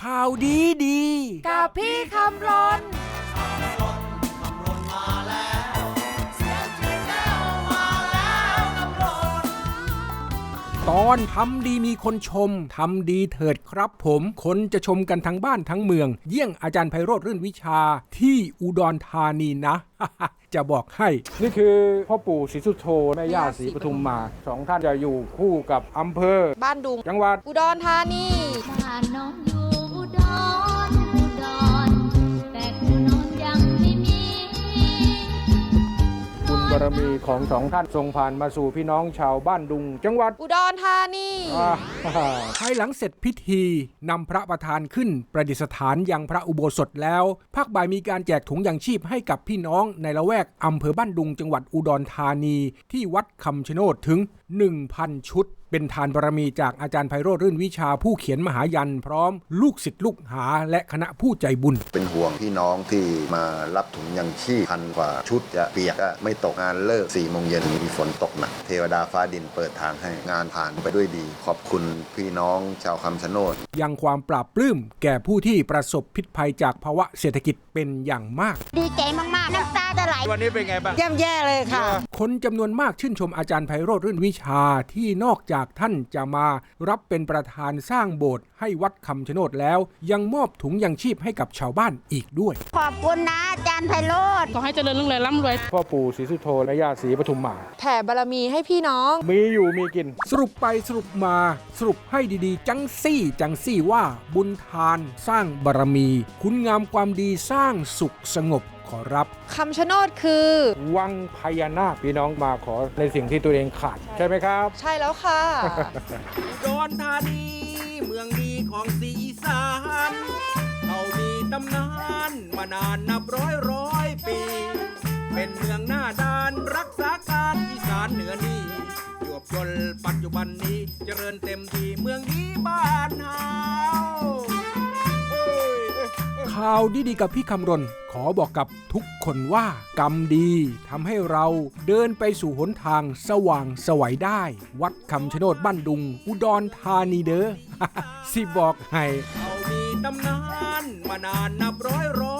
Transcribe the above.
ข่าวดีดี กับพี่คำรนตอนทำดีมีคนชม ทำดีเถิดครับผม คนจะชมกันทั้งบ้านทั้งเมือง เยี่ยงอาจารย์ไพโรธรื่นวิชาที่อุดรธานีนะ จะบอกให้ นี่คือพ่อปู่ศรีสุโธแม่ย่าศรีปทุมมาสองท่านจะอยู่คู่กับอำเภอ บ้านดุงจังหวัดอุดรธานีารมีของสองท่านส่งผ่านมาสู่พี่น้องชาวบ้านดุง จังหวัดอุดรธานีอ่าภายหลังเสร็จพิธีนำพระประธานขึ้นประดิษฐานยังพระอุโบสถแล้วภาคบ่ายมีการแจกถุงยางชีพให้กับพี่น้องในละแวกอำเภอบ้านดุง จังหวัดอุดรธานี ที่วัดคำชะโนดถึง 1,000 ชุด เป็นทานบารมีจากอาจารย์ไพโรธรื่นวิชาผู้เขียนมหายันพร้อม ลูกศิษย์ลูกหาและคณะผู้ใจบุญ เป็นห่วงพี่น้องที่มารับถุงยังชีพพันกว่าชุดจะเปียกก็ไม่ตกงานเลิก4ี่โมงเย็นมีฝนตกหนักเทวดาฟ้าดินเปิดทางให้งานผ่านไปด้วยดี ขอบคุณพี่น้องชาวคำชะโนดยังความปราบปลื้มแก่ผู้ที่ประสบพิษภัยจากภาวะเศรษฐกิจเป็นอย่างมาก ดีใจมากๆน้ำตาจะไหลย่ำแย่เลยค่ะ คนจำนวนมากชื่นชมอาจารย์ไพโรธรื่นวิชาที่นอกจากท่านจะมารับเป็นประธานสร้างโบสถ์ให้วัดคำชะโนดแล้ว ยังมอบถุงยังชีพให้กับชาวบ้านอีกด้วย ขอบคุณนะอาจารย์ไพโรธขอให้เจริญรุ่งเรืองร่ำรวย พ่อปู่ศรีสุโธแม่ย่าศรีปทุมมา แผ่บารมีให้พี่น้อง มีอยู่มีกิน สรุปไปสรุปมาสรุปให้ดีๆ จังซี่จังซี่ว่าบุญทานสร้างบารมี คุณงามความดีสร้างสุขสงบขอรับ คำชะโนดคือ วังพญานาคพี่น้องมาขอในสิ่งที่ตัวเองขาด ใช่ไหมครับ ใช่แล้วค่ะอุดรธานีเมืองดีของสีอีสานเขามีตำนานมานานนับร้อยร้อยปี เป็นเมืองหน้าด้านรักษาการอีสานเหนือนี้จวบจนปัจจุบันนี้เจริญเต็มที่เมืองนี้บ้าน ข่าวดีๆกับพี่คำรณ ขอบอกกับทุกคนว่ากรรมดีทำให้เราเดินไปสู่หนทางสว่างสวัยได้ วัดคำชะโนดบ้านดุง อุดรธานีเด้อ สิบอกให้ เรามีตำนานมานานนับร้อยร้อย